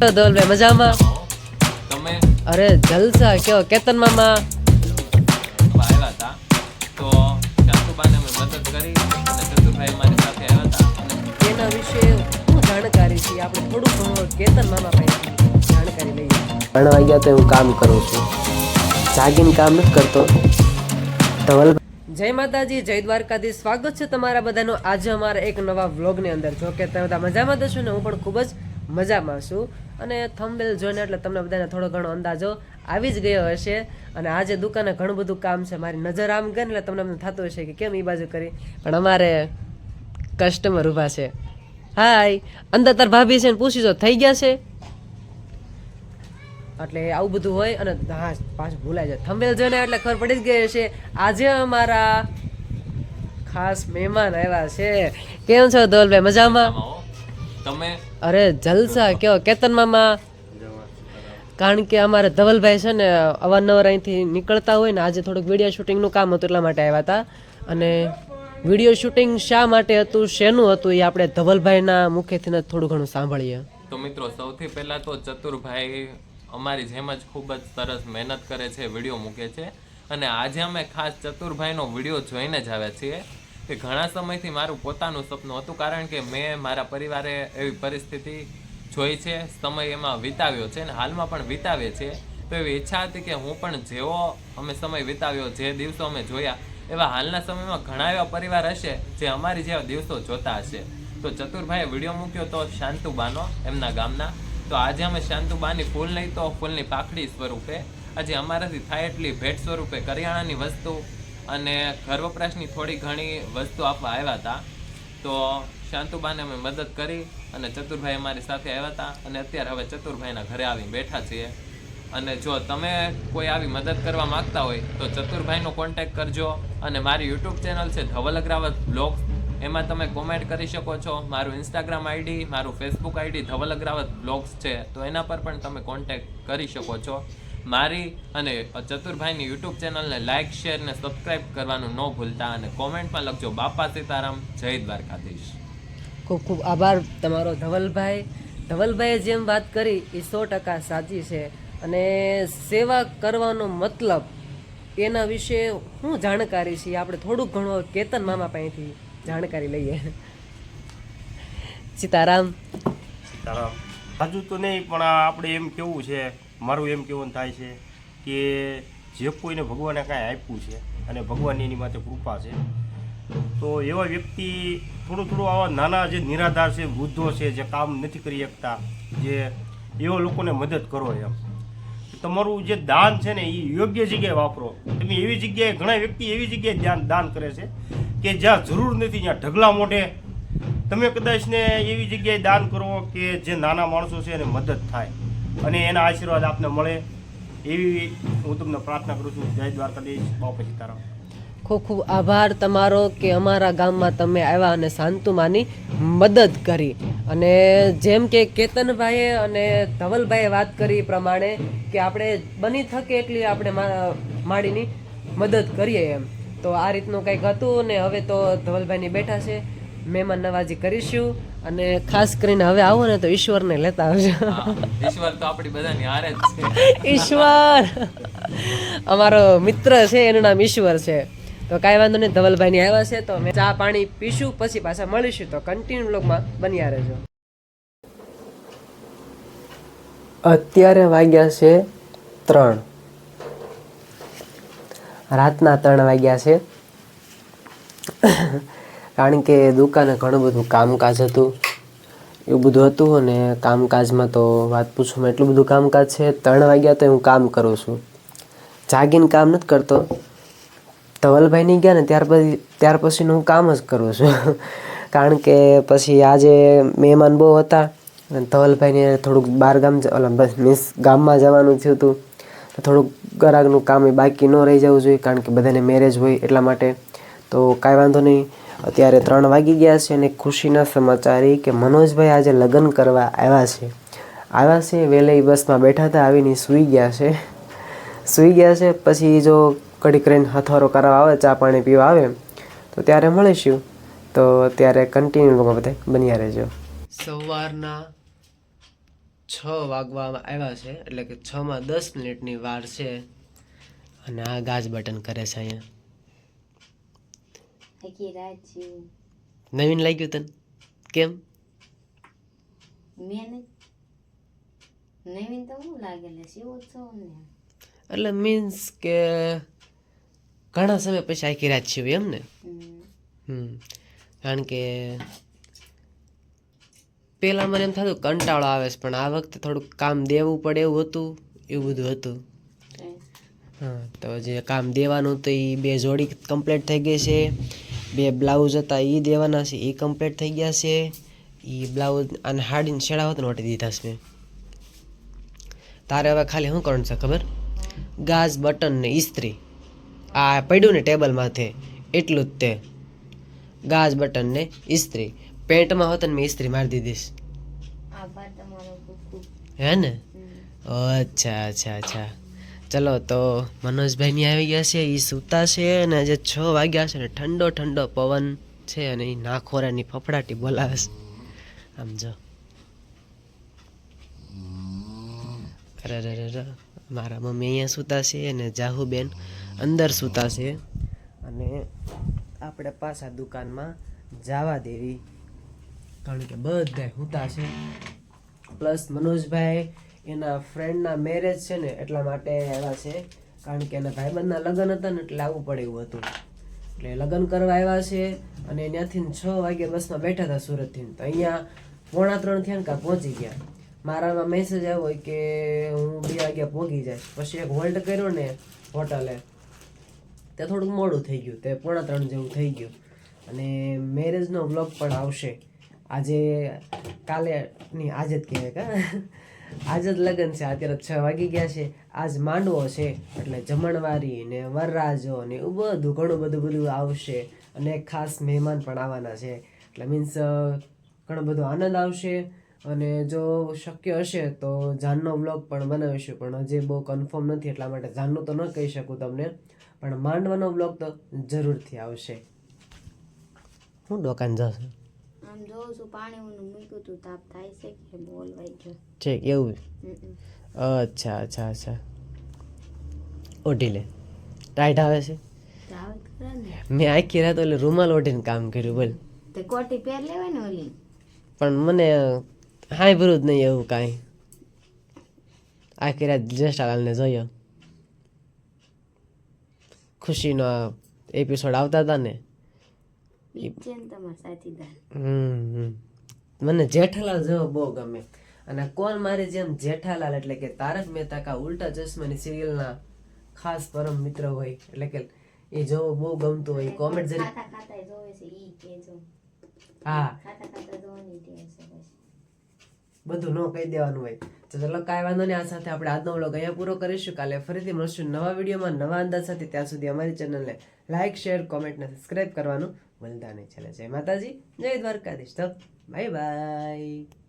ધવલભાઈ મજામાં? તમે? અરે જલસા કયો? કેતન મામા? આવ્યા હતા. તો શાંતુબાને અમે મદદ કરી અને ચતુરભાઈ મારી સાથે આવ્યા હતા. અને એના વિશે હું જાણકારી છે આપણે થોડું ઘણું કેતન મામા પાસેથી જાણકારી લઈએ. ત્રણ વાગ્યા તો હું કામ કરું છું. જાગીને કામ નથી કરતો. ધવલ જય માતાજી જય દ્વારકાથી સ્વાગત છે તમારા બધાનું. આજે અમારા એક નવા વ્લોગની અંદર. જો કે તમે બધા મજામાં તો ને હું પણ ખૂબ જ મજામાં છું. અને થંબેલ જોઈને એટલે તમને બધાને થોડો ઘણો અંદાજો આવી જ ગયો હશે. અને આજે દુકાને ઘણું બધું કામ છે. મારી નજર આમ ગઈ એટલે તમને એમ થતું હશે કે કેમ એ બાજુ કરી. પણ અમારે કસ્ટમર ઊભા છે. હાય અંદર તાર ભાભી છે ને પૂછી જો, થઈ ગયા છે? એટલે આવું બધું હોય અને હા, પાછું ભૂલાઈ જાય. થંબેલ જોઈને એટલે ખબર પડી જ ગઈ છે આજે અમારા ખાસ મહેમાન આવ્યા છે. કેમ છો ધોલભાઈ મજામાં. તમે? અરે જલસા કયો કેતન મામા? કારણ કે અમારે ધવલભાઈ છે ને અવારનવાર અહીંથી નીકળતા હોય ને આજે થોડુંક વીડિયો શૂટિંગનું કામ હતું એટલા માટે આવ્યા હતા. અને વીડિયો શૂટિંગ શા માટે હતું શેનું હતું એ આપણે ધવલભાઈના મુખેથી થોડું ઘણું સાંભળીએ. તો મિત્રો સૌથી પહેલા તો ચતુરભાઈ અમારી જેમ જ ખૂબ જ સરસ મહેનત કરે છે વીડિયો મૂકે છે. અને આજે અમે ખાસ ચતુરભાઈનો વીડિયો જોઈને જ આવ્યા છીએ. કે ઘણા સમયથી મારું પોતાનું સપનું હતું કારણ કે મેં મારા પરિવારે એવી પરિસ્થિતિ જોઈ છે, સમય એમાં વિતાવ્યો છે અને હાલમાં પણ વિતાવે છે. તો એવી ઈચ્છા હતી કે હું પણ જેવો અમે સમય વિતાવ્યો, જે દિવસો અમે જોયા, એવા હાલના સમયમાં ઘણા એવા પરિવાર હશે જે અમારી જેવા દિવસો જોતા હશે. તો ચતુરભાઈએ વીડિયો મૂક્યો તો શાંતુબાનો એમના ગામના. તો આજે અમે શાંતુબાની ફૂલ નહીં તો ફૂલની પાખડી સ્વરૂપે, આજે અમારાથી થાય એટલી ભેટ સ્વરૂપે કરિયાણાની વસ્તુ અને ઘર વપરાશની થોડી ઘણી વસ્તુ આપવા આવ્યા હતા. તો શાંતુબાને અમે મદદ કરી અને ચતુરભાઈ અમારી સાથે આવ્યા હતા. અને અત્યારે હવે ચતુરભાઈના ઘરે આવી બેઠા છીએ. અને જો તમે કોઈ આવી મદદ કરવા માગતા હોય, તો ચતુરભાઈનો કોન્ટેક કરજો. અને મારી યુટ્યુબ ચેનલ છે ધવલ અગ્રાવત બ્લોગ્સ. એમાં તમે કોમેન્ટ કરી શકો છો. મારું ઇન્સ્ટાગ્રામ આઈડી, મારું Facebook ID Dhaval Agravat blogs છે. તો એના પર પણ તમે કોન્ટેક કરી શકો છો. મારી અને ચતુરભાઈની યુટ્યુબ ચેનલને લાઇક શેર ને સબસ્ક્રાઇબ કરવાનું ન ભૂલતા અને કોમેન્ટમાં લખજો બાપા સીતારામ જય દ્વારકાધીશ. ખૂબ ખૂબ આભાર તમારો ધવલભાઈ. ધવલભાઈએ જેમ વાત કરી એ સો ટકા સાચી છે. અને સેવા કરવાનો મતલબ એના વિશે શું જાણકારી છે આપણે થોડુંક ઘણું કેતન મામા પાસેથી જાણકારી લઈએ. સીતારામ. સીતારામ. હજુ તો નહીં પણ આપણે એમ કેવું છે મારું એમ કેવું થાય છે કે જે કોઈને ભગવાને કાંઈ આપ્યું છે અને ભગવાનની એની માથે કૃપા છે, તો એવા વ્યક્તિ થોડું થોડું આવા નાના જે નિરાધાર છે, વૃદ્ધો છે, જે કામ નથી કરી શકતા, જે એવા લોકોને મદદ કરો એમ. તમારું જે દાન છે ને એ યોગ્ય જગ્યાએ વાપરો. તમે એવી જગ્યાએ, ઘણા વ્યક્તિ એવી જગ્યાએ ધ્યાન, દાન કરે છે કે જ્યાં જરૂર નથી, જ્યાં ઢગલા મોઢે. તમે કદાચ ને એવી જગ્યાએ દાન કરો કે જે નાના માણસો છે એને મદદ થાય. અને એના આશીર્વાદ આપને મળે એવી હું તમને પ્રાર્થના કરું છું. જય દ્વારકાધીશ બાપા સીતારામ. ખૂબ ખૂબ આભાર તમારો કે અમારા ગામમાં તમે આવ્યા અને શાંતુમાની મદદ કરી. અને જેમ કે કેતનભાઈએ અને ધવલભાઈએ વાત કરી પ્રમાણે કે આપણે બની થકે એટલી આપણે માડીની મદદ કરીએ એમ. તો આ રીતનું કંઈક હતું ને હવે તો ધવલભાઈની બેઠા છે. મહેમાન નવાજી કરીશું. અને ખાસ કરીને હવે આવો ને તો ઈશ્વરને લેતા આવજો. ઈશ્વર તો આપણી બધાની હારે જ છે. ઈશ્વર. અમારો મિત્ર છે એનું નામ ઈશ્વર છે. તો કાંઈ વાંધો નહીં ધવલભાઈની આવ્યા છે તો અમે ચા પાણી પીશું પછી પાછા મળીશું. તો કન્ટિન્યુ બ્લોગમાં બન્યા રહેજો. અત્યારે વાગ્યા છે ત્રણ. રાતના ત્રણ વાગ્યા છે. કારણ કે દુકાને ઘણું બધું કામકાજ હતું. એવું બધું હતું અને કામકાજમાં તો વાત પૂછું એટલું બધું કામકાજ છે, ત્રણ વાગ્યા તો હું કામ કરું છું. જાગીને કામ નથી કરતો. ધવલભાઈ નહીં ગયા ને ત્યાર પછી, ત્યાર પછીનું હું કામ જ કરું છું. કારણ કે પછી આજે મહેમાન બહુ હતા અને ધવલભાઈને થોડુંક બહાર ગામ ઓલા મીન્સ ગામમાં જવાનું થયું હતું. થોડુંક ગરાગનું કામ એ બાકી ન રહી જવું જોઈએ કારણ કે બધાને મેરેજ હોય એટલા માટે. તો કાંઈ વાંધો નહીં. અત્યારે ત્રણ વાગી ગયા છે અને ખુશીના સમાચાર એ કે મનોજભાઈ આજે લગ્ન કરવા આવ્યા છે. આવ્યા છે વહેલે બસમાં બેઠા હતા, આવીને સૂઈ ગયા છે. સૂઈ ગયા છે, પછી જો કડીક કરીને હથવારો કરાવવા આવે, ચા પાણી પીવા આવે, તો ત્યારે મળીશું. તો ત્યારે કન્ટિન્યુ બધા બન્યા રહેજો. સવારના છ વાગવામાં આવ્યા છે, એટલે કે છમાં દસ મિનિટની વાર છે. અને આ ગાજ બટન કરે છે અહીંયા. આખી રાત જીવું નવીન લાગ્યું તને કેમ મેં નવીન તો હું લાગેલે શિવ ઉત્સવ ને એટલે મીન્સ કે ઘણા સમય પછી આખી રાત છે એમ ને. હમ કારણ કે પહેલાં મને એમ થતું કંટાળો આવે છે પણ આ વખતે થોડુંક કામ દેવું પડે એવું હતું એવું બધું હતું હા તો જે કામ દેવાનું હતું એ બે જોડી કમ્પ્લીટ થઈ ગઈ છે બે બ્લાઉઝ હતા એ દેવાના છે એ કમ્પ્લીટ થઈ ગયા છે. એ બ્લાઉઝ અને હાડીને છેડા હોત નોટી દીધા છે મેં. તારે હવે ખાલી શું કરવાનું છે ખબર? ગાજ બટન ને ઇસ્ત્રી આ પડ્યું ને ટેબલ માથે એટલું જ તે. ગાજ બટન ને ઇસ્ત્રી પેન્ટમાં હોત ને મેં ઇસ્ત્રી મારી દીધીશ હે ને? અચ્છા અચ્છા અચ્છા. ચલો તો મનોજભાઈની આવી ગયા છે એ સૂતા છે અને આજે છ વાગ્યા છે ને ઠંડો ઠંડો પવન છે અને એ નાખોરાની ફફડાટી બોલાવે છે. આમ જો. અરે. મારા મમ્મી અહીંયા સૂતા છે અને જાહુબેન અંદર સૂતા છે. અને આપણે પાછા દુકાનમાં જવા દેવી. કારણ કે બધા સૂતા છે. પ્લસ મનોજભાઈ એના ફ્રેન્ડના મેરેજ છે ને, એટલા માટે આવ્યા છે. કારણ કે એના ભાઈબંધના લગ્ન હતા ને, એટલે આવવું પડે એવું હતું. એટલે લગ્ન કરવા આવ્યા છે અને ત્યાંથી છ વાગે બસમાં બેઠા હતા સુરતથી. તો અહીંયા પોણા ત્રણ થયા ને, કાં પહોંચી ગયા. મારામાં મેસેજ આવ્યો કે હું બે વાગ્યા પહોંચી જાય પછી એક હોલ્ડ કર્યો ને હોટલે. તે થોડુંક મોડું થઈ ગયું. તે પોણા ત્રણ જેવું થઈ ગયું. અને મેરેજનો બ્લોગ પણ આવશે. આજે કાલે, નહીં, આજે જ કહેવાય કા. આજે જ લગ્ન છે. અત્યારે છ વાગી ગયા છે. આજ માંડવો છે. એટલે જમણવારી ને વરરાજો ને એવું બધું ઘણું બધું બધું આવશે. અને ખાસ મહેમાન પણ આવવાના છે. એટલે મીન્સ ઘણો બધો આનંદ આવશે. અને જો શક્ય હશે તો જાનનો બ્લોગ પણ બનાવીશું. પણ હજી બહુ કન્ફર્મ નથી એટલા માટે જાનનું તો ન કહી શકું તમને. પણ માંડવાનો બ્લોગ તો જરૂરથી આવશે. હું દુકાન જશે આમ જોઉં છું પાણી ઊનું મૂક્યું તું તાપ થાય છે કે બોલવાઈ ગયો. ઠીક એવું અચ્છા અચ્છા અચ્છા. ઓઢી લે. ટાઈટ આવે છે? મેં આખી રાત એટલે રૂમાલ ઓઢીને કામ કર્યું બોલ. તે કોટી પહેર લેવાય ને ઓલી? પણ મને હાય ભરું જ નહીં એવું કાંઈ. આખી રાત જેઠાલાલને જોયો. ખુશીનો એપિસોડ આવતા હતા ને ઈ જ છે ને તમારા સાથીદાર હમ હમ. મને જેઠાલાલ જેવો બહુ ગમે. અને કોણ મારી જેમ જેઠાલાલ એટલે કે તારક મહેતા કા ઉલ્ટા ચશ્માની સિરિયલના ખાસ પરમ મિત્ર હોય એટલે કે એ જોવો બહુ ગમતું હોય કોમેન્ટ જરી હા. બધું ન કહી દેવાનું હોય. તો ચલો કાંઈ વાંધો નહીં આ સાથે આપણે આજનો વ્લોગ અહીંયા પૂરો કરીશું. કાલે ફરીથી મળશું નવા વિડીયોમાં નવા અંદાજ સાથે. ત્યાં સુધી અમારી ચેનલને લાઇક શેર કોમેન્ટ ને સબસ્ક્રાઇબ કરવાનું ભૂલતા નહીં ચાલે જય માતાજી જય દ્વારકાધીશ. તો બાય બાય.